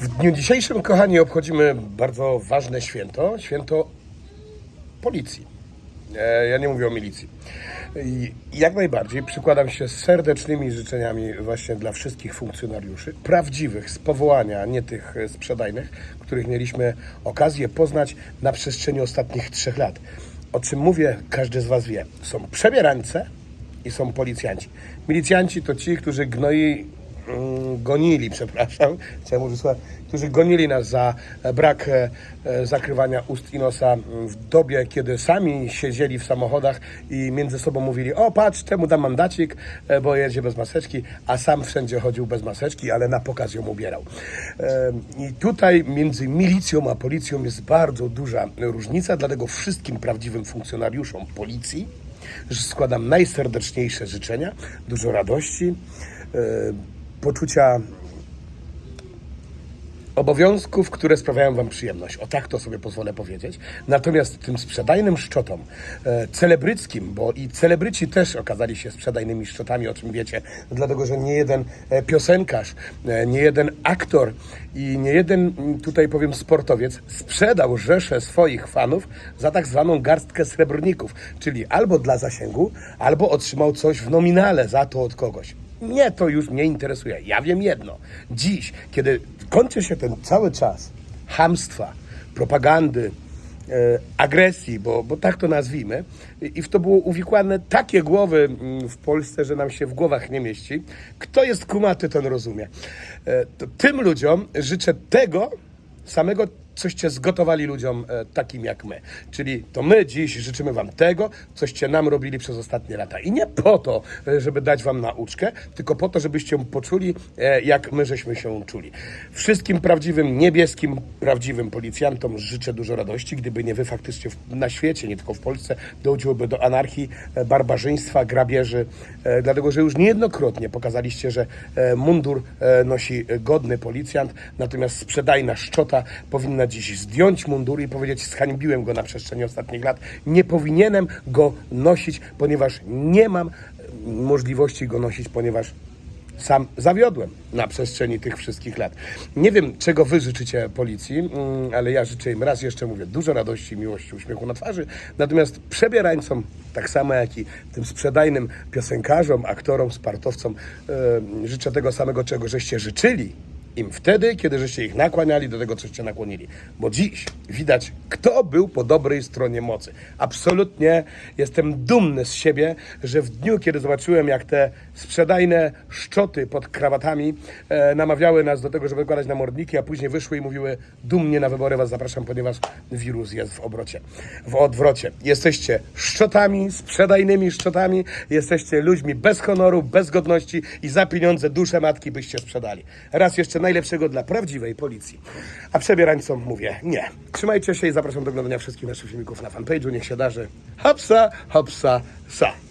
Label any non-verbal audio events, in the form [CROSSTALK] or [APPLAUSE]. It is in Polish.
W dniu dzisiejszym, kochani, obchodzimy bardzo ważne święto. Święto policji. E, Ja nie mówię o milicji. Jak najbardziej przykładam się z serdecznymi życzeniami właśnie dla wszystkich funkcjonariuszy, prawdziwych, z powołania, nie tych e, sprzedajnych, których mieliśmy okazję poznać na przestrzeni ostatnich trzech lat. O czym mówię, każdy z Was wie. Są przebierańce i są policjanci. Milicjanci to ci, którzy gnoi gonili, przepraszam, [LAUGHS] chciałem użyć słowa, którzy gonili nas za brak e, e, zakrywania ust i nosa mm, w dobie, kiedy sami siedzieli w samochodach i między sobą mówili, o patrz, temu dam mandacik, e, bo jedzie bez maseczki, a sam wszędzie chodził bez maseczki, ale na pokaz ją ubierał. I tutaj między milicją a policją jest bardzo duża różnica, dlatego wszystkim prawdziwym funkcjonariuszom policji składam najserdeczniejsze życzenia, dużo radości, poczucia obowiązków, które sprawiają Wam przyjemność. O tak to sobie pozwolę powiedzieć. Natomiast tym sprzedajnym szczotom, e, celebryckim, bo i celebryci też okazali się sprzedajnymi szczotami, o czym wiecie, dlatego że nie jeden e, piosenkarz, e, nie jeden aktor i nie jeden, mm, tutaj powiem, sportowiec sprzedał rzeszę swoich fanów za tak zwaną garstkę srebrników, czyli albo dla zasięgu, albo otrzymał coś w nominale za to od kogoś. Nie, to już mnie interesuje. Ja wiem jedno. Dziś, kiedy kończy się ten cały czas hamstwa, propagandy, e, agresji, bo, bo tak to nazwijmy, i i w to było uwikłane takie głowy mm, w Polsce, że nam się w głowach nie mieści. Kto jest kumaty, ten rozumie. E, to tym ludziom życzę tego samego, coście zgotowali ludziom e, takim jak my. Czyli to my dziś życzymy wam tego, coście nam robili przez ostatnie lata. I nie po to, e, żeby dać wam nauczkę, tylko po to, żebyście poczuli, e, jak my żeśmy się czuli. Wszystkim prawdziwym, niebieskim, prawdziwym policjantom życzę dużo radości, gdyby nie wy faktycznie na świecie, nie tylko w Polsce, dochodziłoby do anarchii, barbarzyństwa, grabieży, dlatego, że już niejednokrotnie pokazaliście, że mundur nosi godny policjant, natomiast sprzedajna szczota powinna dziś zdjąć mundur i powiedzieć, zhańbiłem go na przestrzeni ostatnich lat, nie powinienem go nosić, ponieważ nie mam e, możliwości go nosić, ponieważ sam zawiodłem na przestrzeni tych wszystkich lat. Nie wiem, czego wy życzycie policji, mm, ale ja życzę im raz jeszcze mówię dużo radości, miłości, uśmiechu na twarzy. Natomiast przebierańcom, tak samo jak i tym sprzedajnym piosenkarzom, aktorom, sportowcom, e, życzę tego samego, czego żeście życzyli im wtedy, kiedy żeście ich nakłaniali do tego, coście nakłonili. Bo dziś widać, kto był po dobrej stronie mocy. Absolutnie jestem dumny z siebie, że w dniu, kiedy zobaczyłem, jak te sprzedajne szczoty pod krawatami e, namawiały nas do tego, żeby wykładać na mordniki, a później wyszły i mówiły, dumnie na wybory was zapraszam, ponieważ wirus jest w obrocie, w odwrocie. Jesteście szczotami, sprzedajnymi szczotami, jesteście ludźmi bez honoru, bez godności i za pieniądze duszę matki byście sprzedali. Raz jeszcze najlepszego dla prawdziwej policji. A przebierańcom mówię nie. Trzymajcie się i zapraszam do oglądania wszystkich naszych filmików na fanpage'u. Niech się darzy. Hopsa, hopsa, sa.